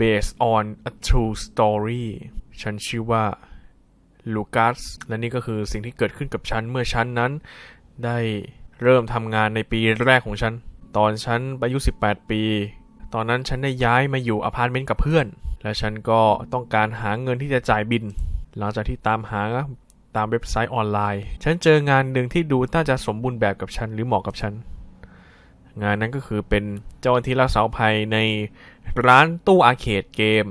based on a true story ฉันชื่อว่าลูคัสและนี่ก็คือสิ่งที่เกิดขึ้นกับฉันเมื่อฉันนั้น ได้เริ่มทำงานในปีแรกของฉัน ตอนฉันอายุ 18 ปี ตอนนั้นฉันได้ย้ายมาอยู่อพาร์ตเมนต์กับเพื่อน และฉันก็ต้องการหาเงินที่จะจ่ายบิน หลังจากที่ตามหาตามเว็บไซต์ออนไลน์ ฉันเจองานหนึ่งที่ดูน่าจะสมบูรณ์แบบกับฉันหรือเหมาะกับฉัน งานนั้นก็คือเป็นเจ้าหน้าที่รักษาภัยใน ร้านตู้อาร์เคดเกม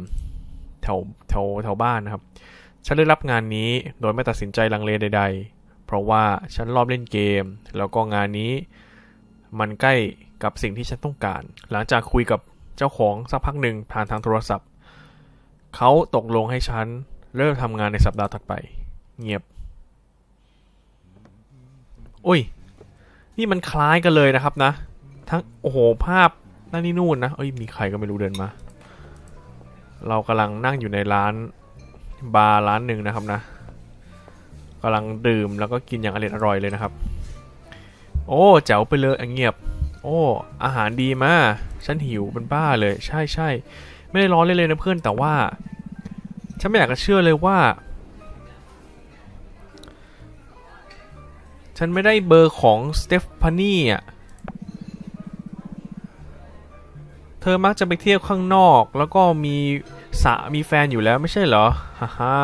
แถวแถวแถวบ้านนะครับ ฉันได้รับงานนี้โดยไม่ตัดสินใจลังเลใด ๆ เพราะว่าฉันรอบเล่นเกม แล้วก็งานนี้ มันใกล้กับสิ่งที่ฉันต้องการ หลังจากคุยกับเจ้าของสักพักหนึ่งผ่านทางโทรศัพท์ เขาตกลงให้ฉันเริ่มทำงานในสัปดาห์ถัดไป เงียบอุ้ย นี่มันคล้ายกันเลยนะครับนะ ทั้งโอ้โหภาพ นั่นนี่นู่นนะ เอ้ย มีใครก็ไม่รู้เดินมา เรากำลังนั่งอยู่ในร้านบาร์ร้านหนึ่งนะครับนะกำลังดื่มแล้วก็กินอย่างอร่อยอร่อยเลยนะครับ โอ้แจ๋วไปเลยเงียบ โอ้ อาหารดีมากฉันหิวเป็นบ้าเลย ใช่ใช่ไม่ได้ร้อนเลยเลยนะเพื่อนแต่ว่า ฉันไม่อยากจะเชื่อเลยว่า ฉันไม่ได้เบอร์ของสเตฟานีอะ เธอมักจะไปเที่ยวข้างนอก แล้วก็มีสะมีแฟนอยู่แล้วไม่ใช่เหรอ ฮ่าฮ่า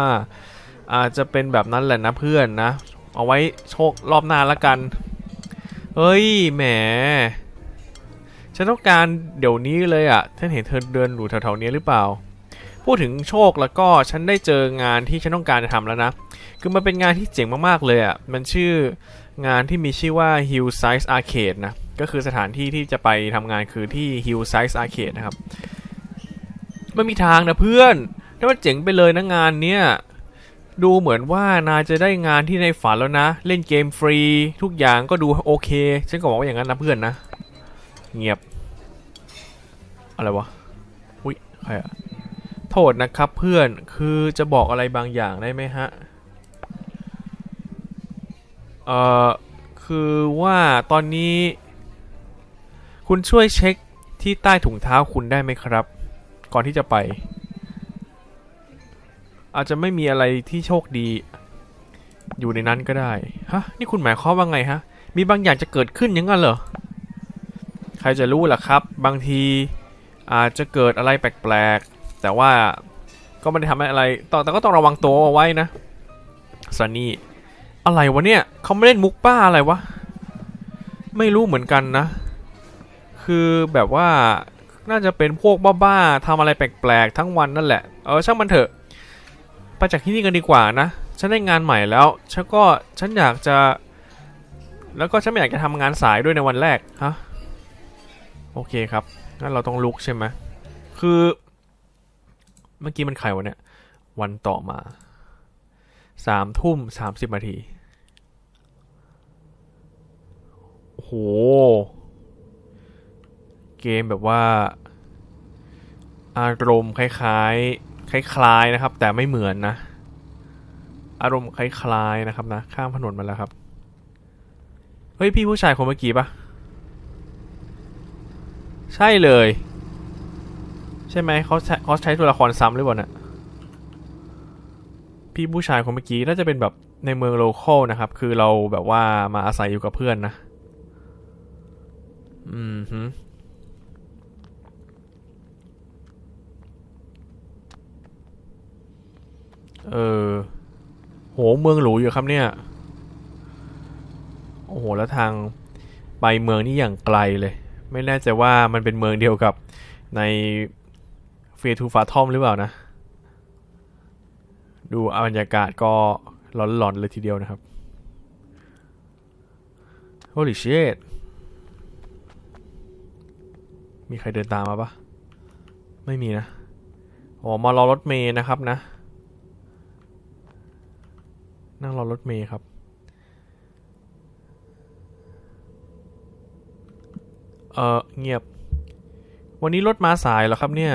อาจจะเป็นแบบนั้นแหละนะเพื่อนนะ เอาไว้โชครอบหน้าละกัน เฮ้ย แหม ฉันต้องการเดี๋ยวนี้เลยอะ่ะ ฉันเห็นเธอเดินอยู่แถวๆนี้หรือเปล่า พูดถึงโชคแล้วก็ฉันได้เจองานที่ฉันต้องการจะทำแล้วนะ คือมันเป็นงานที่เจ๋งมากๆเลยอะ่ะ มันชื่องานที่มีชื่อว่า Hillside Arcade นะ ก็คือสถานที่ที่จะไปทำงานคือที่ Hillside Arcade นะครับ ไม่มีทางนะเพื่อน ถ้ามันเจ๋งไปเลยนะงานเนี้ย ดูเหมือนว่านายจะได้งานที่ในฝันแล้วนะ เล่นเกมฟรี ทุกอย่างก็ดูโอเค ฉันก็บอกว่าอย่างนั้นนะเพื่อนนะ เงียบ อะไรวะ อุ้ยใครอะโทษนะครับเพื่อน คือจะบอกอะไรบางอย่างได้ไหมฮะ เอ่อ คือว่าตอนนี้ คุณช่วยเช็คที่ใต้ถุงเท้าคุณได้ไหมครับ ก่อนที่จะไป อาจจะไม่มีอะไรที่โชคดี อยู่ในนั้นก็ได้ ฮะ นี่คุณหมายความว่าไงฮะ มีบางอย่างจะเกิดขึ้นยังงั้นเหรอ ใครจะรู้ล่ะครับ บางทีอาจจะเกิดอะไรแปลกๆ แต่ว่าก็ไม่ได้ทำอะไรต่อแต่ก็ต้องระวังตัวเอาไว้นะซันนี่อะไรวะเนี่ยเขาไม่เล่นมุกป้าอะไรวะ ไม่รู้เหมือนกันนะ คือแบบว่าน่าจะเป็นพวกบ้าๆทำอะไรแปลกๆทั้งวันนั่นแหละ เออช่างมันเถอะ ไปจากที่นี่กันดีกว่านะ ฉันได้งานใหม่แล้ว ฉันก็ฉันอยากจะ แล้วก็ฉันไม่อยากจะทำงานสายด้วยในวันแรกฮะโอเคครับงั้นเราต้องลุกใช่ไหมคือ เมื่อกี้มันใครวะเนี่ย วันต่อมาสามทุ่มสามสิบนาทีโอ้โห เกมแบบว่า อารมณ์คล้ายๆ คล้ายๆนะครับ แต่ไม่เหมือนนะ อารมณ์คล้ายๆนะครับนะ ข้ามถนนมาแล้วครับ เฮ้ย พี่ผู้ชายคนเมื่อกี้ปะใช่เลย ใช่ไหมเขาใช้เขาใช้ตัวละครซ้ำหรือเปล่านี่ยพี่ผู้ชายคนเมื่อกี้น่าจะเป็นแบบในเมืองโลคอลนะครับ คือเราแบบว่ามาอาศัยอยู่กับเพื่อนนะ อืมฮึ เออ โห เมืองหรูอยู่ครับเนี่ย โอ้โห แล้วทางไปเมืองนี่อย่างไกลเลย ไม่แน่ใจว่ามันเป็นเมืองเดียวกับในเฟทูฟาทอมหรือเปล่านะ ดูบรรยากาศก็หลอนๆเลยทีเดียวนะครับ Holy shit มีใครเดินตามมาปะไม่มีนะ อ๋อ มารอรถเมย์นะครับนะ นั่งรอรถเมย์ครับ เออเงียบ วันนี้รถมาสายเหรอครับเนี่ย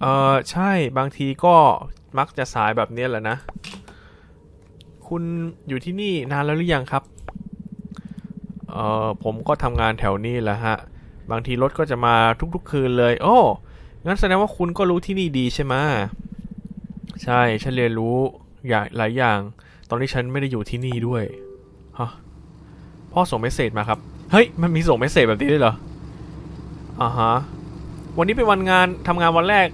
เออใช่บางทีก็มักจะสายแบบนี้แหละนะ คุณอยู่ที่นี่นานแล้วหรือยังครับ เออผมก็ทำงานแถวนี้แหละฮะ บางทีรถก็จะมาทุกๆคืนเลย โอ้งั้นแสดงว่าคุณก็รู้ที่นี่ดีใช่ไหมใช่ฉันเรียนรู้อย่างหลายอย่าง อนนี้ฉันไม่ได้อยู่ที่นี่ด้วยฮะพ่อส่งเมสเซจมาครับ เฮ้ย มันมีส่งเมสเซจแบบนี้ด้วยเหรออ่าฮะวันนี้เป็นวันงานทำงานวันแรก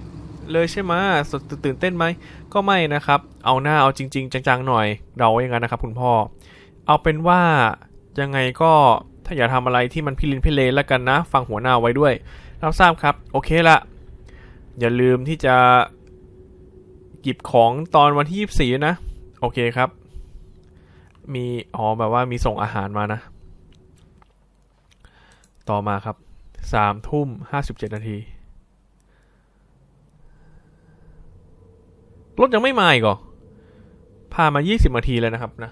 เลยใช่ไหมสดตื่นเต้นไหม ก็ไม่นะครับ เอาหน้าเอาจริง ๆ จังๆหน่อย เราอย่างนั้นนะครับคุณพ่อ เอาเป็นว่ายังไงก็ถ้าอยากทำอะไรที่มันพิลินพิเลนแล้วกันนะ ฟังหัวหน้าไว้ด้วยรับทราบครับ โอเคละ อย่าลืมที่จะ หยิบของตอนวันที่ 24 นะ โอเคครับ มีอ๋อแบบว่ามีส่งอาหารมานะ ต่อมาครับสามทุ่มห้าสิบเจ็ดนาทีรถยังไม่มาอีกเหรอพามา20นาทีแล้วนะครับนะ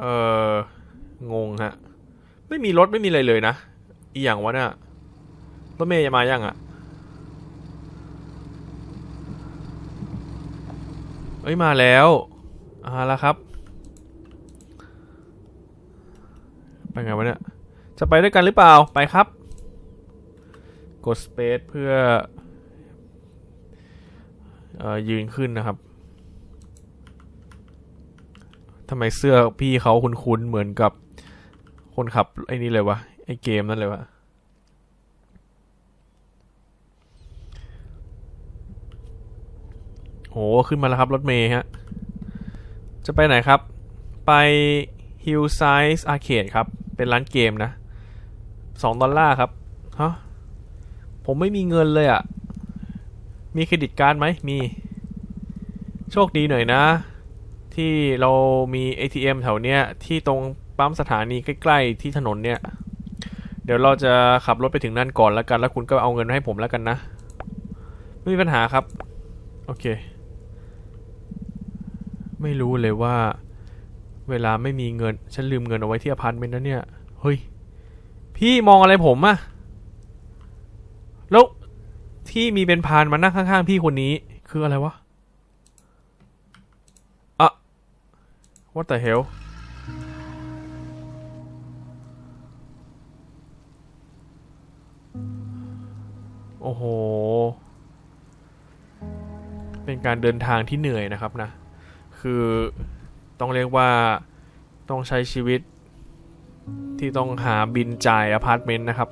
เอองงฮะ ไม่มีรถไม่มีอะไรเลยนะ อีอย่างวะเนี่ยรถเมย์จะมายังอะเอ้ยมาแล้วอ่าแล้วครับ ไปไงวะเนี่ย จะไปด้วยกันหรือเปล่าไปครับ กด space เพื่อเอ่อยืนขึ้นนะครับทำไมเสื้อพี่เขาคุ้นๆเหมือนกับคนขับไอ้นี่เลยวะไอ้เกมนั่นเลยวะ โห ขึ้นมาแล้วครับ รถเมย์ฮะ จะไปไหนครับ ไป Hillside Arcade ครับ เป็นร้านเกมนะสองดอลลาร์ครับ ฮะ ผมไม่มีเงินเลยอะ่ะ มีเครดิตการ์ดไหม มี โชคดีหน่อยนะ ที่เรามี ATM แถวเนี้ย ที่ตรงปั๊มสถานีใกล้ๆที่ถนนเนี่ย เดี๋ยวเราจะขับรถไปถึงนั่นก่อนแล้วกัน แล้วคุณก็เอาเงินมาให้ผมแล้วกันนะ ไม่มีปัญหาครับ โอเค ไม่รู้เลยว่า เวลาไม่มีเงิน ฉันลืมเงินเอาไว้ที่อพาร์ตเมนต์นะเนี่ย เฮ้ย พี่มองอะไรผมอะแล้วที่มีเป็นพานมานั่งข้างๆพี่คนนี้คืออะไรวะอะ what the hell โอ้โห เป็นการเดินทางที่เหนื่อยนะครับนะ คือต้องเรียกว่าต้องใช้ชีวิตที่ต้องหาบินจ่ายอพาร์ตเมนต์นะครับ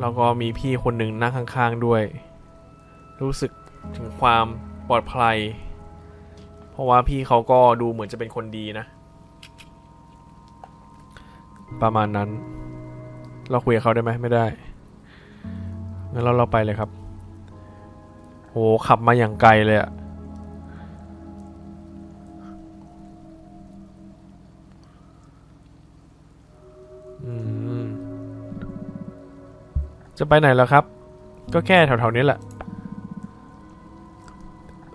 แล้วก็มีพี่คนหนึ่งนั่งข้างๆด้วย รู้สึกถึงความปลอดภัย เพราะว่าพี่เขาก็ดูเหมือนจะเป็นคนดีนะ ประมาณนั้น เราคุยกับเขาได้ไหมไม่ได้งั้นเราเราไปเลยครับโหขับมาอย่างไกลเลยอะ จะไปไหนแล้วครับ ก็แค่แถวๆนี้แหละ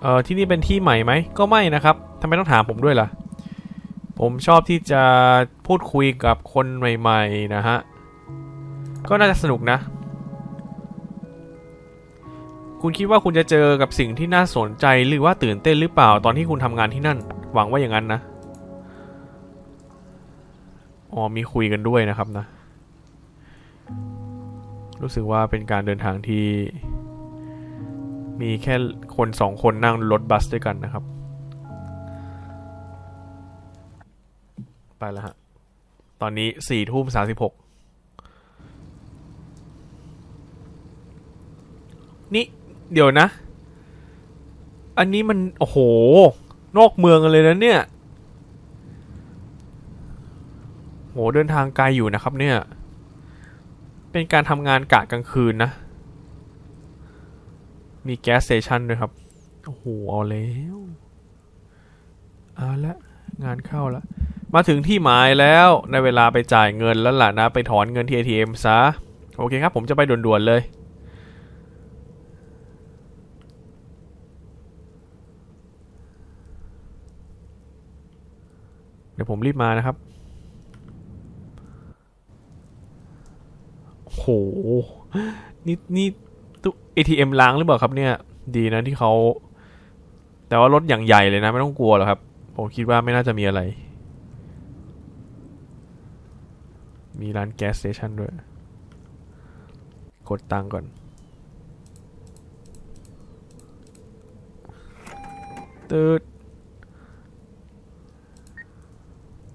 เออที่นี่เป็นที่ใหม่ไหม ก็ไม่นะครับทำไมต้องถามผมด้วยล่ะ ผมชอบที่จะพูดคุยกับคนใหม่ๆนะฮะ ก็น่าจะสนุกนะ คุณคิดว่าคุณจะเจอกับสิ่งที่น่าสนใจหรือว่าตื่นเต้นหรือเปล่าตอนที่คุณทำงานที่นั่น หวังว่าอย่างนั้นนะ อ๋อมีคุยกันด้วยนะครับนะ รู้สึกว่าเป็นการเดินทางที่ มีแค่คนสองคนนั่งรถบัสด้วยกันนะครับ ไปแล้วฮะ ตอนนี้สี่ทุ่มสามสิบหกนี่เดี๋ยวนะ อันนี้มัน โอ้โห นอกเมืองเลยนะเนี่ย โหเดินทางไกลอยู่นะครับเนี่ย เป็นการทำงานกะกลางคืนนะ มีแก๊สสเตชันด้วยครับ โอ้โห เอาแล้ว เอาละงานเข้าแล้วมาถึงที่หมายแล้วในเวลาไปจ่ายเงินแล้วล่ะนะ ไปถอนเงินที่ ATM ซะ โอเคครับ ผมจะไปด่วนๆเลยเดี๋ยวผมรีบมานะครับ โห นี่นี่ตู้ ATM ล้างหรือเปล่าครับเนี่ย ดีนะที่เขา แต่ว่ารถอย่างใหญ่เลยนะ ไม่ต้องกลัวหรอกครับ ผมคิดว่าไม่น่าจะมีอะไร มีร้านแก๊สสเตชันด้วย กดตังก่อน ตืด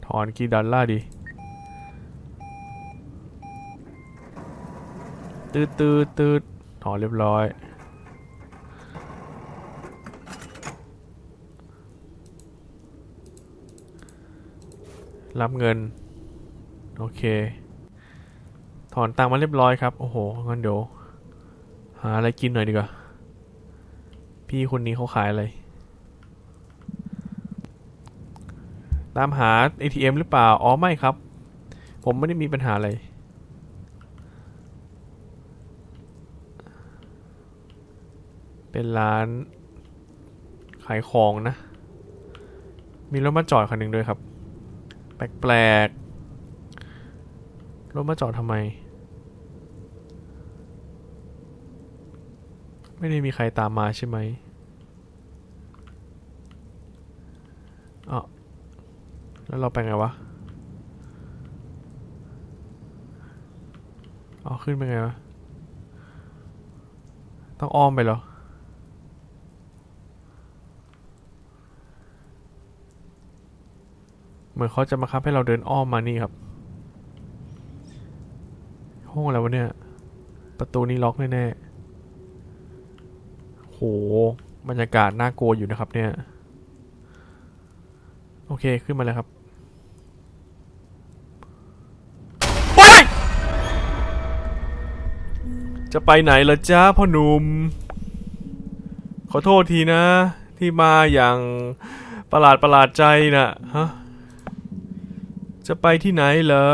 ถอนกี่ดอลลาร์ดี ตืดตืดตืดถอนเรียบร้อย รับเงิน โอเค ถอนตังค์มาเรียบร้อยครับ โอ้โหงั้นเดี๋ยวหาอะไรกินหน่อยดีกว่า พี่คนนี้เขาขายอะไร ตามหา ATM หรือเปล่า อ๋อ ไม่ครับ ผมไม่ได้มีปัญหาอะไร เป็นร้านขายของนะ มีรถมาจอดคันหนึ่งด้วยครับ แปลกๆ รถมาจอดทำไม ไม่ได้มีใครตามมาใช่ไหมอ๋อแล้วเราไปไงวะ อ๋อ ขึ้นไปไงวะ ต้องอ้อมไปเหรอ เหมือนเขาจะมาคับให้เราเดินอ้อมมานี่ครับ ห้องอะไรวะเนี่ย ประตูนี้ล็อกแน่ๆโหบรรยากาศน่ากลัวอยู่นะครับเนี่ย โอเคขึ้นมาเลยครับไปจะไปไหนล่ะจ้าพ่อหนุ่ม ขอโทษทีนะ ที่มาอย่างประหลาดประหลาดใจนะ่ะฮะ จะไปที่ไหนเหรอ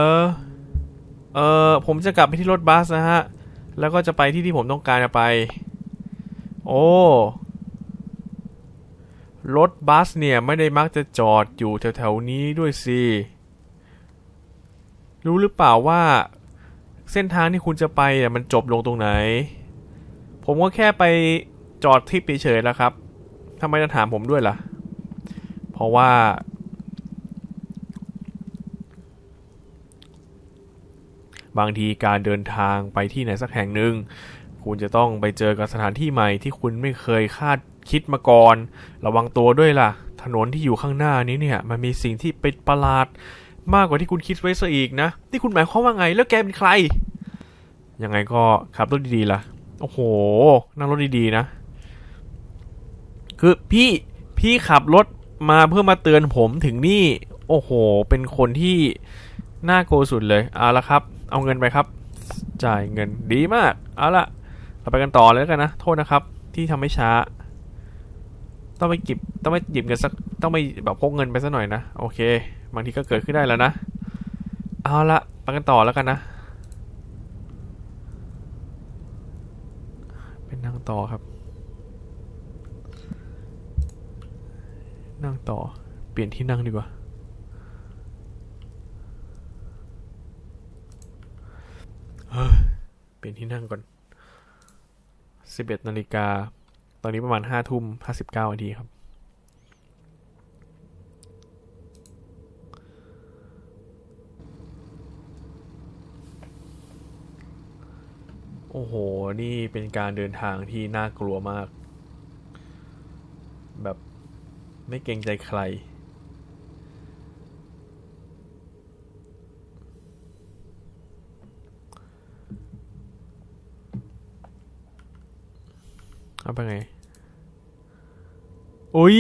เออผมจะกลับไปที่รถบัสนะฮะ แล้วก็จะไปที่ที่ผมต้องการจะไป โอ้รถบัสเนี่ย ไม่ได้มักจะจอดอยู่แถวๆนี้ด้วยสิ รู้หรือเปล่าว่า เส้นทางที่คุณจะไปเนี่ยมันจบลงตรงไหน ผมก็แค่ไปจอดทริปเฉยๆแล้วครับทำไมจะถามผมด้วยล่ะ เพราะว่า บางทีการเดินทางไปที่ไหนสักแห่งหนึ่งคุณจะต้องไปเจอกับสถานที่ใหม่ที่คุณไม่เคยคาดคิดมาก่อน ระวังตัวด้วยล่ะ ถนนที่อยู่ข้างหน้านี้เนี่ย มันมีสิ่งที่เป็นประหลาด มากกว่าที่คุณคิดไว้ซะอีกนะนี่คุณหมายความว่าไงแล้วแกเป็นใคร ยังไงก็ขับรถดีๆล่ะ โอ้โห นั่งรถดีๆนะ คือพี่พี่ขับรถมาเพื่อมาเตือนผมถึงนี่ โอ้โห เป็นคนที่น่าโกลัวสุดเลยเอาละครับ เอาเงินไปครับ จ่ายเงินดีมาก เอาละเราไปกันต่อเลยแล้วกันนะ โทษนะครับ ที่ทำให้ช้า ต้องไปเก็บต้องไปหยิบเงินสัก ต้องไปแบบพกเงินไปสักหน่อยนะ โอเค บางทีก็เกิดขึ้นได้แล้วนะ เอาละไปกันต่อแล้วกันนะ เป็นนั่งต่อครับ นั่งต่อ เปลี่ยนที่นั่งดีกว่า เฮ้ย เปลี่ยนที่นั่งก่อน 11นาฬิกา ตอนนี้ประมาณ5ทุ่ม59นาทีครับ โอ้โห นี่เป็นการเดินทางที่น่ากลัวมาก แบบไม่เกรงใจใคร ไปไงอุ้ย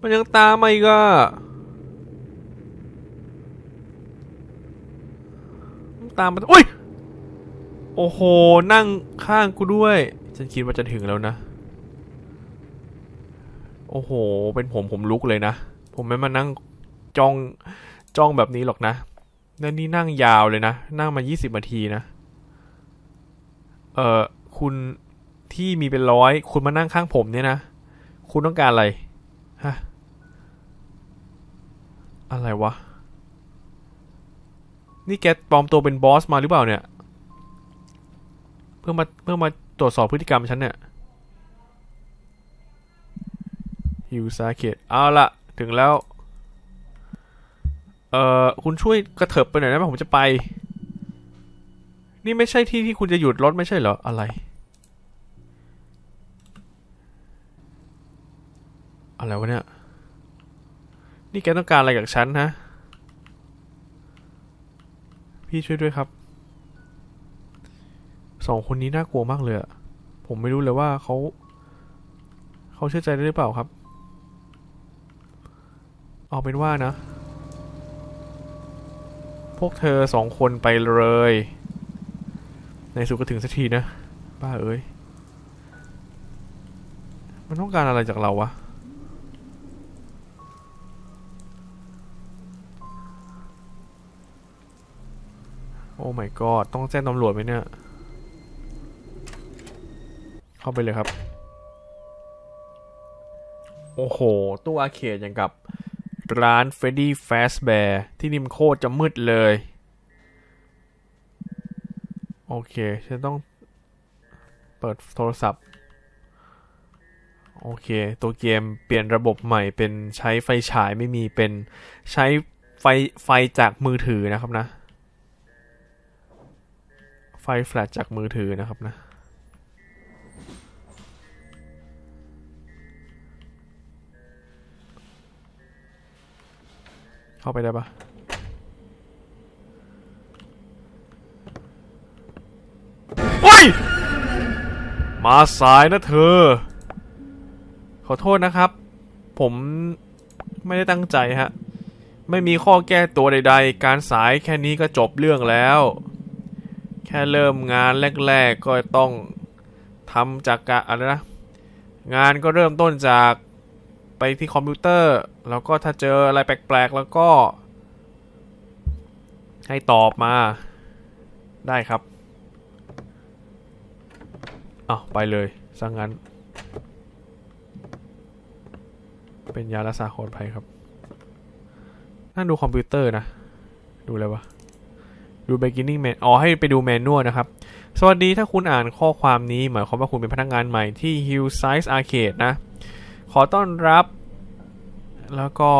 มันยังตามมาอีกอะตามมาอุ้ย โอ้โห นั่งข้างกูด้วย ฉันคิดว่าจะถึงแล้วนะ โอ้โห เป็นผมผมลุกเลยนะ ผมไม่มานั่งจ้องจ้องแบบนี้หรอกนะแล้วนี่นั่งยาวเลยนะ นั่งมา 20นาทีนะ เออคุณที่มีเป็นร้อยคุณมานั่งข้างผมเนี่ยนะ คุณต้องการอะไร ฮะ อะไรวะ นี่แกปลอมตัวเป็นบอสมาหรือเปล่าเนี่ย เพื่อมาเพื่อมาตรวจสอบพฤติกรรมฉันเนี่ยฮิวซาเกตเอาละถึงแล้ว เอ่อ คุณช่วยกระเถิบไปหน่อยได้ไหมผมจะไป นี่ไม่ใช่ที่ที่คุณจะหยุดรถไม่ใช่เหรอ อะไร อะไรวะเนี่ย นี่แกต้องการอะไรจากฉันฮะ พี่ช่วยด้วยครับ สองคนนี้น่ากลัวมากเลยอะผมไม่รู้เลยว่าเขา เขาเชื่อใจได้หรือเปล่าครับ เอาเป็นว่านะ พวกเธอสองคนไปเลย ในสุดก็ถึงสักทีนะบ้าเอ้ย มันต้องการอะไรจากเราวะ โอ้ my god ต้องแจ้งตำรวจไหมเนี่ย เข้าไปเลยครับ โอ้โห ตู้อาเคดอย่างกับร้านเฟรดดี้แฟสแบร์ที่นิมโคตรจะมืดเลย โอเค ฉันต้องเปิดโทรศัพท์ โอเค ตัวเกมเปลี่ยนระบบใหม่เป็นใช้ไฟฉายไม่มีเป็นใช้ไฟไฟจากมือถือนะครับนะ ไฟแฟลชจากมือถือนะครับนะเข้าไปได้ปะ โอ้ย มาสายนะเธอ ขอโทษนะครับ ผมไม่ได้ตั้งใจฮะ ไม่มีข้อแก้ตัวใด ๆ การสายแค่นี้ก็จบเรื่องแล้ว แค่เริ่มงานแรก ๆ ก็ต้องทำจากกะอะไรนะ งานก็เริ่มต้นจากไปที่คอมพิวเตอร์ แล้วก็ถ้าเจออะไรแปลก ๆ แล้วก็ ให้ตอบมาได้ครับ อ้าวไปเลยซะงงั้น เป็นยารักษาโคตรภัยครับ นั่งดูคอมพิวเตอร์นะ ดูอะไรวะ ดู beginning man อ๋อ ให้ไปดูแมนนวลนะครับ สวัสดีถ้าคุณอ่านข้อความนี้หมายความว่าคุณเป็นพนักงานใหม่ที่ Hill Size Arcade นะ ขอต้อนรับ แล้วก็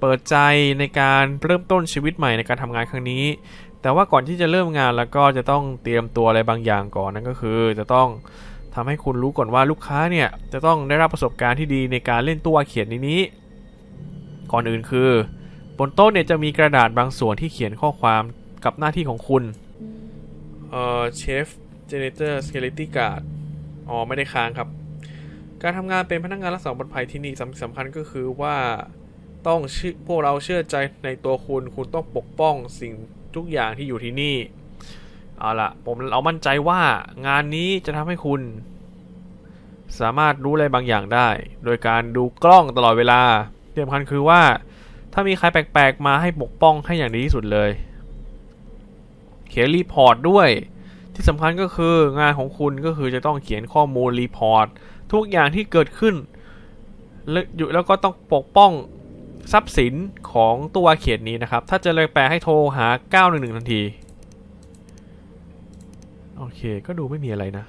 เปิดใจในการเริ่มต้นชีวิตใหม่ในการทำงานครั้งนี้ แต่ว่าก่อนที่จะเริ่มงานแล้วก็จะต้องเตรียมตัวอะไรบางอย่างก่อนนั่นก็คือ จะต้องทำให้คุณรู้ก่อนว่าลูกค้าเนี่ยจะต้องได้รับประสบการณ์ที่ดีในการเล่นตัวเขียนนี้ ก่อนอื่นคือบนโต๊ะเนี่ยจะมีกระดาษบางส่วนที่เขียนข้อความกับหน้าที่ของคุณ เอ่อเชฟเจเนเตอร์สเกลิตี้การ์ดอ๋อ ไม่ได้ค้างครับ การทำงานเป็นพนักงานรักษาความปลอดภัยที่นี่สำสำคัญก็คือว่าต้องเชื่อพวกเราเชื่อใจในตัวคุณ คุณต้องปกป้องสิ่ง ทุกอย่างที่อยู่ที่นี่ เอาละผมเอามั่นใจว่างานนี้จะทำให้คุณ สามารถรู้อะไรบางอย่างได้ โดยการดูกล้องตลอดเวลาที่สำคัญคือว่า ถ้ามีใครแปลกๆมาให้ปกป้องให้อย่างดีที่สุดเลยเขียนรีพอร์ตด้วยที่สำคัญก็คืองานของคุณก็คือจะต้องเขียนข้อมูลรีพอร์ตทุกอย่างที่เกิดขึ้น แล้วอยู่แล้วก็ต้องปกป้องทรัพย์สิน ของตัวเขียนนี้นะครับ ถ้าจออะไรแปลให้โทรหา 911 ทันที โอเค ก็ดูไม่มีอะไรนะ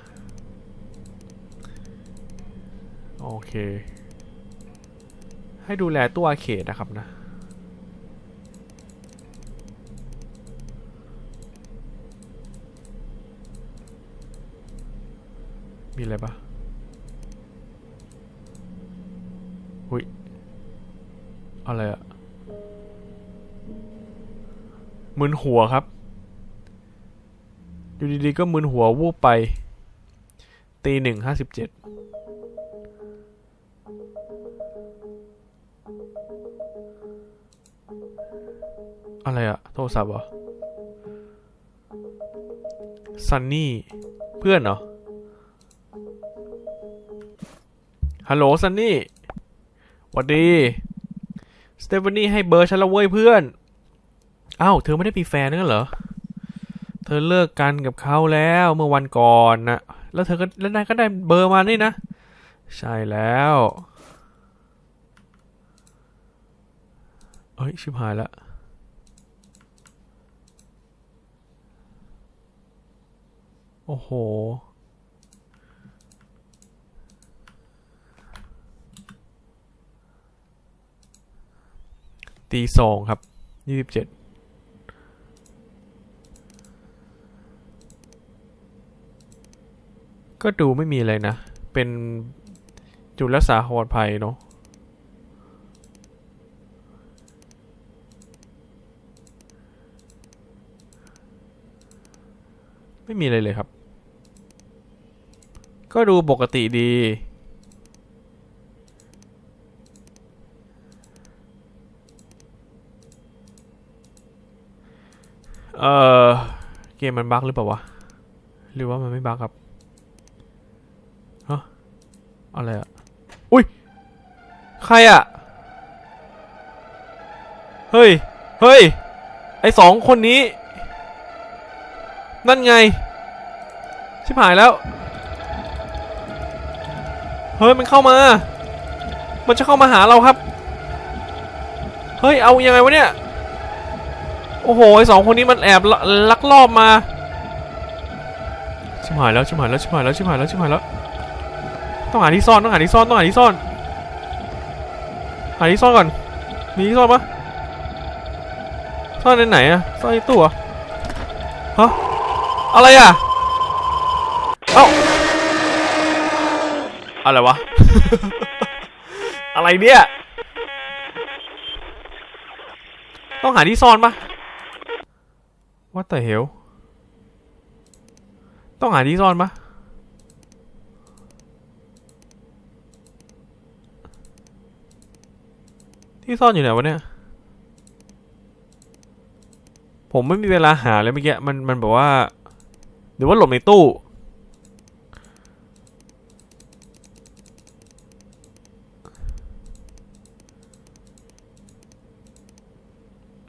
โอเค ให้ดูแลตัวเขตนะครับนะมีอะไรปะหุยอะไรอะ มึนหัวครับ อยู่ดีๆก็มึนหัววูบไป ตีหนึ่งห้าสิบเจ็ดอะไรอะโทรศัพท์เหรอซันนี่เพื่อนเหรอ ฮัลโหลซันนี่หวัดดี สเตฟานี่ให้เบอร์ฉันละเว้ยเพื่อน อ้าวเธอไม่ได้มีแฟนนั่นเหรอ เธอเลิกกันกับเขาแล้วเมื่อวันก่อนนะแล้วเธอก็แล้วนายก็ได้เบอร์มานี่นะ ใช่แล้วเอ้ยชิบหายละโอ้โห ตีสองครับยี่สิบเจ็ด ก็ดูไม่มีอะไรนะ เป็นจุดรักษาความปลอดภัยเนาะไม่มีอะไรเลยครับ ก็ดูปกติดี เออเกมมันบั๊กหรือเปล่าวะ หรือว่ามันไม่บั๊กครับ อะไรอะอุ้ย ใครอะเฮ้ย เฮ้ย ไอสองคนนี้ นั่นไง ชิบหายแล้ว เฮ้ย มันเข้ามา มันจะเข้ามาหาเราครับ เฮ้ย เอายังไงวะเนี่ย โอ้โห ไอสองคนนี้มันแอบล,ลักลอบมา ชิบหายแล้ว ชิบหายแล้ว ชิบหายแล้ว ชิบหายแล้ว ชิบหายแล้ว ต้องหาที่ซ่อนต้องหาที่ซ่อนต้องหาที่ซ่อนหาที่ซ่อนก่อน มีที่ซ่อนปะซ่อนในไหนอะซ่อนในตู้เหรอฮะอะไรอะเอ้าอะไรวะ อะไรเนี่ย ต้องหาที่ซ่อนปะ What the hell ต้องหาที่ซ่อนปะ ที่ซ่อนอยู่ไหนวะเนี่ย ผมไม่มีเวลาหาเลยเมื่อกี้มันมันแบบว่าหรือว่าหลบในตู้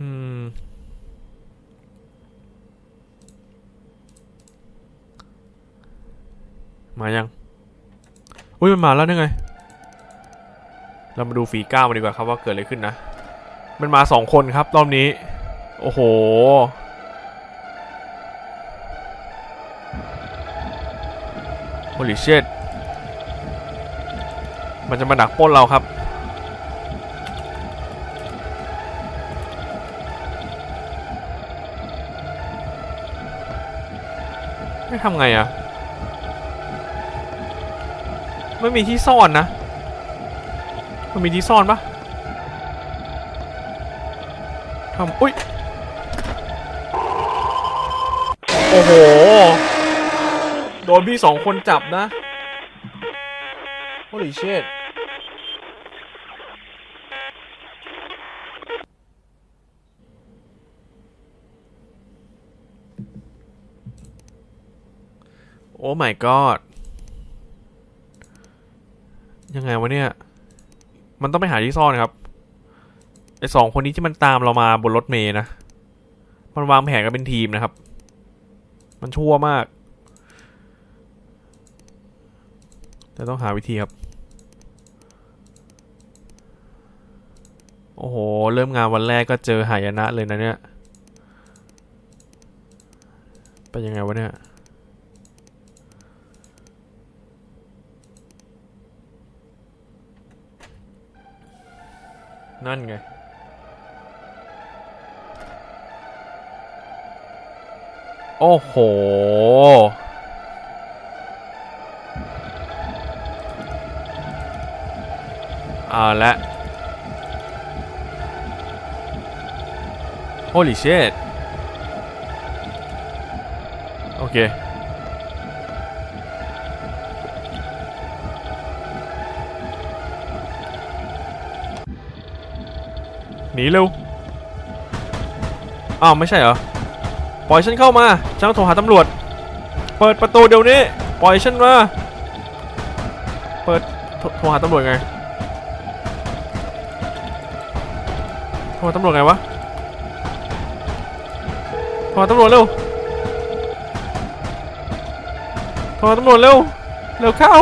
อืม มายัง อุ้ยมันมาแล้วนี่ไง เรามาดูฝีก้าวมันดีกว่าครับว่าเกิดอะไรขึ้นนะ มันมาสองคนครับรอบนี้ โอ้โห Holy shit มันจะมาดักป้นเราครับ ไม่ทำไงอะไม่มีที่ซ่อนนะ มันมีที่ซ่อนปะทำอุ้ย โอ้โห โดนพี่สองคนจับนะ Holy shit โอ้ my god ยังไงวะเนี่ย มันต้องไปหาที่ซ่อนครับไอสองคนนี้ที่มันตามเรามาบนรถเมย์นะ มันวางแผนกันเป็นทีมนะครับ มันชั่วมาก แต่ต้องหาวิธีครับ โอ้โห เริ่มงานวันแรกก็เจอหายนะเลยนะเนี่ย เป็นยังไงวะเนี่ย นั่นไง โอ้โห เอาละ Holy shit โอเค หนีเร็ว อ้าว ไม่ใช่เหรอ ปล่อยฉันเข้ามา ฉันต้องโทรหาตำรวจ เปิดประตูเดี๋ยวนี้ ปล่อยฉันมา เปิดโทรโทรหาตำรวจไง โทรหาตำรวจไงวะ โทรหาตำรวจเร็ว โทรหาตำรวจเร็ว เร็วเข้า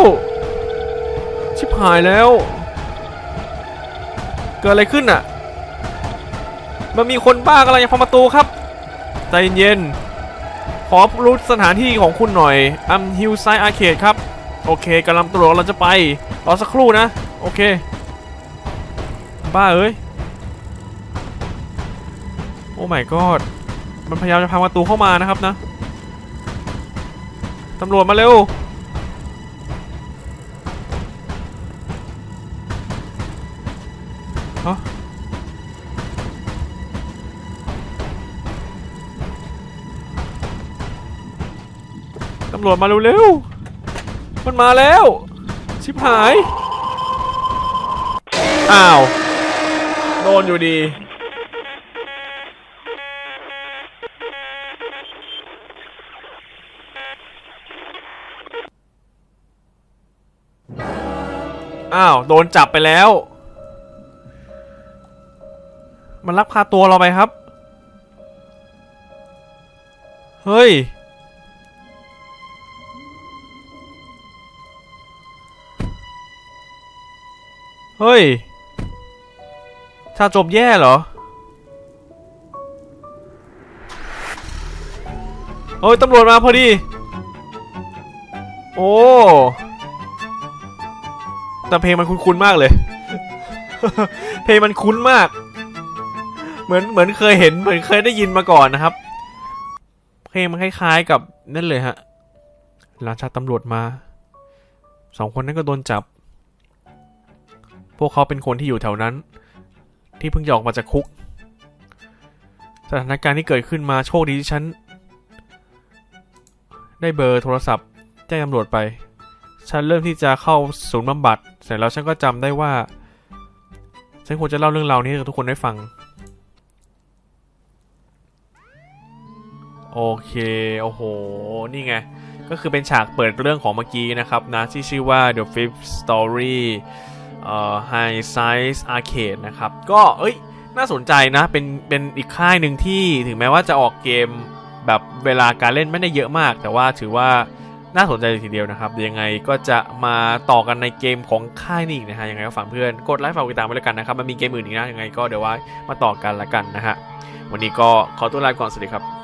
ชิบหายแล้ว เกิดอะไรขึ้นอะ มันมีคนบ้ากำลังจะพังประตูครับ ใจเย็นขอรู้สถานที่ของคุณหน่อยอัมฮิลไซอาร์เคดครับ โอเคกำลังตำรวจเราจะไป รอสักครู่นะ โอเค บ้าเอ้ย โอ้ my god มันพยายามจะพังประตูเข้ามานะครับนะ ตำรวจมาเร็ว รวจมาเร็วๆ มันมาแล้ว ชิบหาย อ้าว โดนอยู่ดี อ้าว โดนจับไปแล้ว มันลักพาตัวเราไปครับ เฮ้ย เฮ้ยชาจบแย่เหรอเฮ้ยตำรวจมาพอดี โอ้ แต่เพลงมันคุ้นๆมากเลย เพลงมันคุ้นมาก เหมือนเหมือนเคยเห็นเหมือนเคยได้ยินมาก่อนนะครับ เพลงมันคล้ายๆกับนั่นเลยฮะ หลังจากตำรวจมา สองคนนั้นก็โดนจับ พวกเขาเป็นคนที่อยู่แถวนั้น ที่เพิ่งจะออกมาจากคุก สถานการณ์ที่เกิดขึ้นมาโชคดีที่ฉัน ได้เบอร์โทรศัพท์แจ้งตำรวจไป ฉันเริ่มที่จะเข้าศูนย์บำบัด เสร็จแล้วฉันก็จำได้ว่า ฉันควรจะเล่าเรื่องราวนี้ให้กับทุกคนได้ฟัง โอเค โอ้โห นี่ไงก็คือเป็นฉากเปิดเรื่องของเมื่อกี้นะครับนะ ที่ชื่อว่า The Fifth Story เอ่อ High Size Arcade นะครับ ก็เอ้ยน่าสนใจนะ เป็นเป็นอีกค่ายหนึ่งที่ถึงแม้ว่าจะออกเกมแบบเวลาการเล่นไม่ได้เยอะมาก แต่ว่าถือว่าน่าสนใจเลยทีเดียวนะครับ ยังไงก็จะมาต่อกันในเกมของค่ายนี้นะฮะ ยังไงก็ฝากเพื่อนกดไลค์ฝากติดตามไปแล้วกันนะครับ มันมีเกมอื่นอีกนะ ยังไงก็เดี๋ยวไว้มาต่อกันละกันนะฮะ วันนี้ก็ขอตัวลาไปก่อน สวัสดีครับ